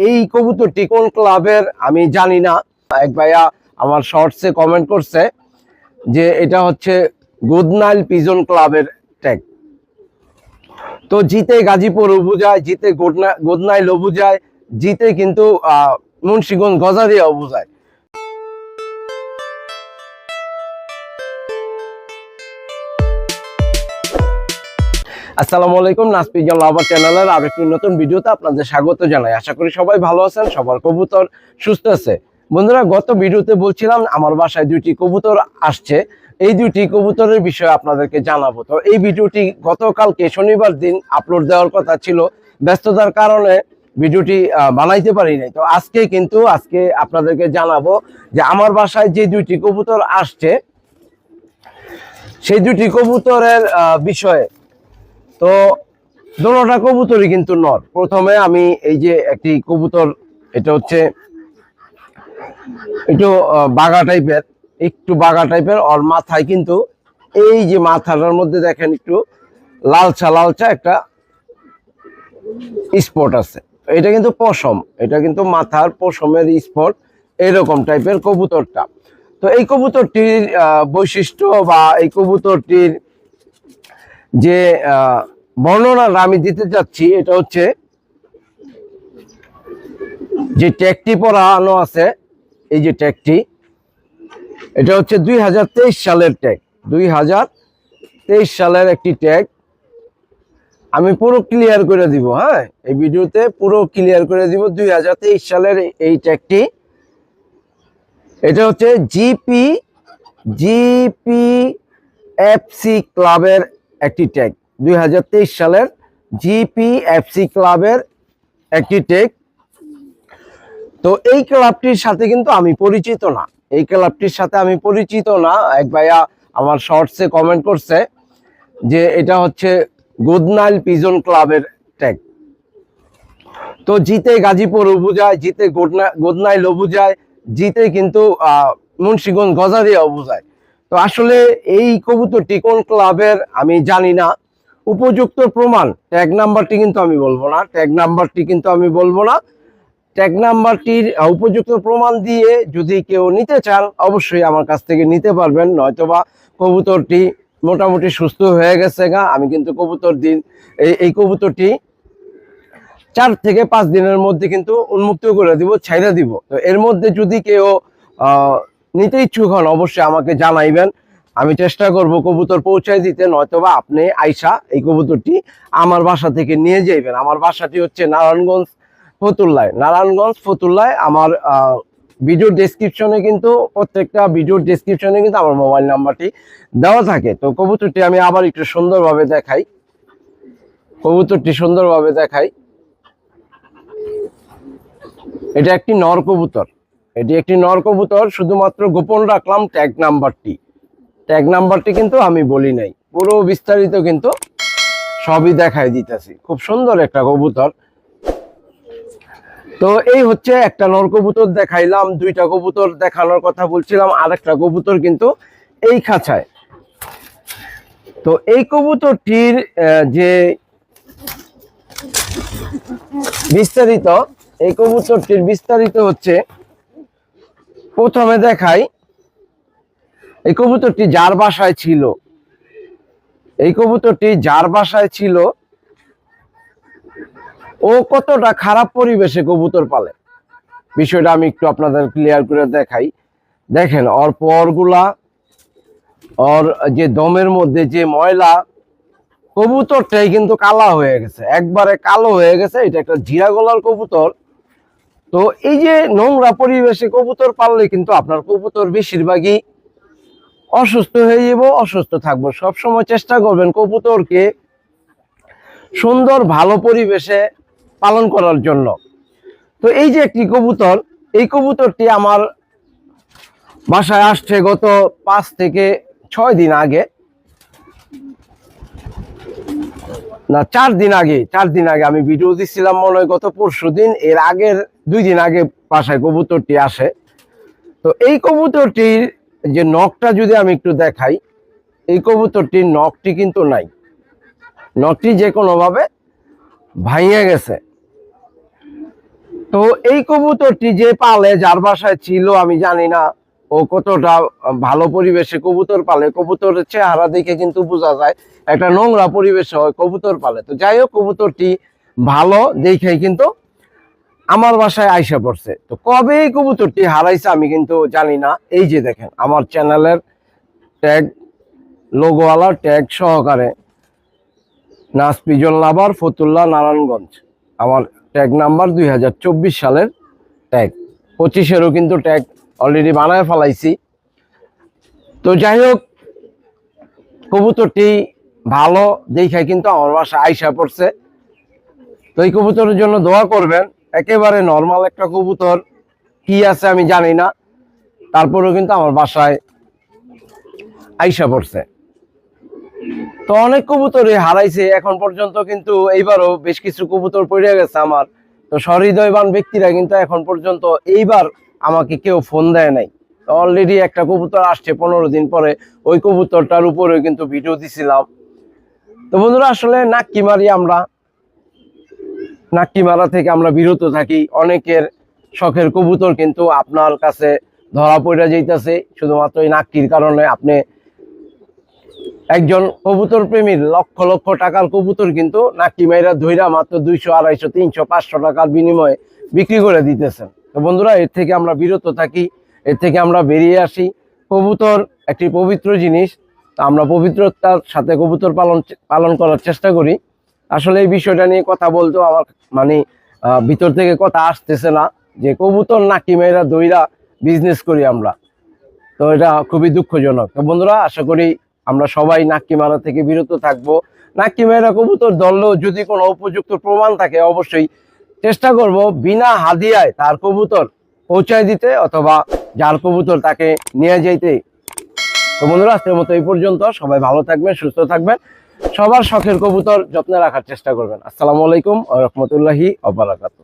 এই কবুতরটি কোন ক্লাবের আমি জানি না। এক ভাইয়া আমার শর্টসে কমেন্ট করছে যে এটা হচ্ছে গুদনাইল পিজন ক্লাবের ট্যাগ তো জিতে গাজীপুর অবুজায় জিতে গোদনা, গোদনাইল অবুজায় জিতে কিন্তু মুন্সিগঞ্জ গজারিয়া অবুজায় আসসালামু আলাইকুম নাসপিজন লাভার চ্যানেলের আর একটি নতুন ভিডিওতে আপনাদের স্বাগত জানাই। আশা করি সবাই ভালো আছেন, সবার কবুতর সুস্থ আছে। বন্ধুরা, গত ভিডিওতে বলছিলাম আমার বাসায় দুইটি কবুতর আসছে। এই দুইটি কবুতরের বিষয়ে আপনাদেরকে জানাব। তো এই ভিডিওটি গতকালকে শনিবার দিন আপলোড দেওয়ার কথা ছিল। ব্যস্ততার কারণে ভিডিওটি বানাইতে পারি নাই। তো আজকে কিন্তু, আজকে আপনাদেরকে জানাব যে আমার বাসায় যে দুইটি কবুতর আসছে, সেই দুটি কবুতরের বিষয়ে তো দোনোটা কবুতরই কিন্তু নর। প্রথমে আমি এই যে একটি কবুতর, এটা হচ্ছে একটু বাঘা টাইপের, একটু বাঘা টাইপের, ওর মাথায় কিন্তু এই যে মাথাটার মধ্যে দেখেন একটু লালচা লালচা একটা স্পট আছে। এটা কিন্তু পশম, এটা কিন্তু মাথার পশমের স্পট, এরকম টাইপের কবুতরটা। তো এই কবুতরটির বৈশিষ্ট্য বা এই কবুতরটির যে আহ, বর্ণনাটা আমি দিতে চাচ্ছি এটা হচ্ছে যে ট্যাগটি পরানো আছে এই যে ট্যাগটি এটা হচ্ছে দুই হাজার তেইশ সালের ট্যাগ। দুই হাজার তেইশ সালের একটি ট্যাগ। আমি পুরো ক্লিয়ার করে দিব হ্যাঁ? এই ভিডিওতে পুরো ক্লিয়ার করে দিব দুই হাজার তেইশ সালের এই ট্যাগটি। এটা হচ্ছে জিপি জিপি এফসি ক্লাবের একটি ট্যাগ দুই হাজার তেইশ সালের জিপিএফসি ক্লাবের একটি ট্যাগ তো এই ক্লাবটির সাথে কিন্তু আমি পরিচিত না। এই ক্লাবটির সাথে আমি পরিচিত না। এক ভাইয়া আমার শর্টসে কমেন্ট করছে যে এটা হচ্ছে গুদনাইল পিজন ক্লাবের ট্যাগ তো জিতে গাজীপুর অবুজায় জিতে গোদনা- গোদনাইল অবুজায় জিতে কিন্তু মুন্সিগঞ্জ গজারিয়া অবুজায় তো আসলে এই কবুতরটি কোন ক্লাবের আমি জানি না। উপযুক্ত প্রমাণ ট্যাগ নাম্বারটি কিন্তু আমি বলব না। ট্যাগ নাম্বারটি কিন্তু আমি বলব না। ট্যাগ নাম্বারটির উপযুক্ত প্রমাণ দিয়ে যদি কেউ নিতে চান, অবশ্যই আমার কাছ থেকে নিতে পারবেন। নয়তোবা কবুতরটি মোটামুটি সুস্থ হয়ে গেছে গা। আমি কিন্তু কবুতর দিন, এই এই কবুতরটি চার থেকে পাঁচ দিনের মধ্যে কিন্তু উন্মুক্ত করে দিব ছাইরা দিব। তো এর মধ্যে যদি কেউ নিতে ইচ্ছুক হন, অবশ্যই আমাকে জানাইবেন। আমি চেষ্টা করব কবুতর পৌঁছায় দিতে, নয়তোবা আপনি আইসা এই কবুতরটি আমার বাসা থেকে নিয়ে যাইবেন। আমার বাসাটি হচ্ছে নারায়ণগঞ্জ ফতুল্লায়। নারায়ণগঞ্জ ফতুল্লায় আমার ভিডিওর ভিডিও ডেসক্রিপশনে কিন্তু, প্রত্যেকটা ভিডিওর ডেসক্রিপশনে কিন্তু আমার মোবাইল নাম্বারটি দেওয়া থাকে। তো কবুতরটি আমি আবার একটু সুন্দরভাবে দেখাই। কবুতরটি সুন্দরভাবে দেখাই। এটা একটি নর কবুতর। এটি একটি নর কবুতর, শুধুমাত্র গোপন রাখলাম ট্যাগ নাম্বারটি ট্যাগ নাম্বারটি কিন্তু আমি বলি নাই, পুরো বিস্তারিত কিন্তু সবই দেখাই দিতেছি। খুব সুন্দর একটা কবুতর। তো এই হচ্ছে একটা নর কবুতর দেখাইলাম, দুইটা কবুতর দেখানোর কথা বলছিলাম আর একটা কবুতর কিন্তু এই খাঁচায়। তো এই কবুতরটির যে বিস্তারিত, এই কবুতরটির বিস্তারিত হচ্ছে প্রথমে দেখাই, এই কবুতরটি যার বাসায় ছিল, এই কবুতরটি যার বাসায় ছিল, ও কতটা খারাপ পরিবেশে কবুতর পালে। বিষয়টা আমি একটু আপনাদের ক্লিয়ার করে দেখাই। দেখেন, ওর পরগুলা, ওর যে দমের মধ্যে যে ময়লা, কবুতরটাই কিন্তু কালা হয়ে গেছে। একবারে কালো হয়ে গেছে, এটা একটা জিরা গলার কবুতর। তো এই যে নোংরা পরিবেশে কবুতর পাললে কিন্তু আপনার কবুতর বেশিরভাগই অসুস্থ হয়ে যাব, অসুস্থ থাকব। সবসময় চেষ্টা করবেন কবুতরকে সুন্দর, ভালো পরিবেশে পালন করার জন্য। তো এই যে একটি কবুতর, এই কবুতরটি আমার বাসায় আসছে গত পাঁচ থেকে ছয় দিন আগে। না, চার দিন আগে, চার দিন আগে আমি ভিডিও দিচ্ছিলাম মনে হয় গত পরশু দিন। এর আগের দুই দিন আগে বাসায় কবুতরটি আসে। তো এই কবুতরটির যে নখটা যদি আমি একটু দেখাই, এই কবুতরটির নখটি কিন্তু নাই। নখটি যে কোনোভাবে ভাইয়া গেছে। তো এই কবুতরটি যে পালে, যার বাসায় ছিল, আমি জানি না। ও কতটা ভালো পরিবেশে কবুতর পালে, কবুতরের চেহারা দেখে কিন্তু বোঝা যায়, একটা নোংরা পরিবেশে হয় কবুতর পালে। তো যাই হোক, কবুতরটি ভালো দেখেই কিন্তু আমার বাসায় আইসা পড়ছে। তো কবে এই কবুতরটি হারাইছে আমি কিন্তু জানি না। এই যে দেখেন, আমার চ্যানেলের ট্যাগ লোগোওয়ালা ট্যাগ সহকারে নাস পিজন লাভার ফতুল্লা নারায়ণগঞ্জ, আমার ট্যাগ নাম্বার দুই হাজার চব্বিশ সালের ট্যাগ। পঁচিশেরও কিন্তু ট্যাগ অলরেডি বানায় ফেলাইছি। তো যাই হোক কবুতরটি ভালো দেখে কিন্তু আমার বাসায় আইসা পড়ছে। তো এই কবুতরের জন্য দোয়া করবেন, একেবারে নর্মাল একটা কবুতর। কি আছে আমি জানি না। তারপরেও কিন্তু আমার বাসায় আইসা পড়ছে। তো অনেক কবুতরই হারাইছে, এখন পর্যন্ত কিন্তু এইবারও বেশ কিছু কবুতর পড়ে গেছে আমার। তো সহৃদয়বান ব্যক্তিরা কিন্তু এখন পর্যন্ত এইবার আমাকে কেউ ফোন দেয় নাই। অলরেডি একটা কবুতর আসছে পনেরো দিন পরে। ওই কবুতরটার উপরে কিন্তু ভিডিও দিছিলাম। তো বন্ধুরা, আসলে নাক্কি মারি আমরা। নাক্কি মারা থেকে আমরা বিরত থাকি। অনেকের শখের কবুতর কিন্তু আপনার কাছে ধরা পড়ে যাইতেছে। শুধুমাত্র এই নাক্কির কারণে আপনি একজন কবুতর প্রেমীর লক্ষ লক্ষ টাকার কবুতর কিন্তু নাকি মাইরা ধৈরা মাত্র দুইশো, আড়াইশো, তিনশো, পাঁচশো টাকার বিনিময়ে বিক্রি করে দিতেছেন। তো বন্ধুরা, এর থেকে আমরা বিরত থাকি, এর থেকে আমরা বেরিয়ে আসি। কবুতর একটি পবিত্র জিনিস। আমরা পবিত্রতার সাথে কবুতর পালন পালন করার চেষ্টা করি। আসলে এই বিষয়টা নিয়ে কথা বলতেও আমার মানে ভিতর থেকে কথা আসতেছে না যে কবুতর নাকি মেয়েরা দইরা বিজনেস করি আমরা। তো এটা খুবই দুঃখজনক। তো বন্ধুরা, আশা করি আমরা সবাই নাক্কি মারা থেকে বিরত থাকব। নাক্কি মেয়েরা কবুতর ধরলেও যদি কোনো উপযুক্ত প্রমাণ থাকে, অবশ্যই চেষ্টা করব বিনা হাদিয়ায় তার কবুতর পৌঁছায় দিতে অথবা যার কবুতর তাকে নিয়ে যাইতে। তো বন্ধুরা, আজকের মতো এই পর্যন্ত। সবাই ভালো থাকবেন, সুস্থ থাকবেন। সবার শখের কবুতর যত্নে রাখার চেষ্টা করবেন। আসসালামু আলাইকুম রহমতুল্লাহি অবরাকাত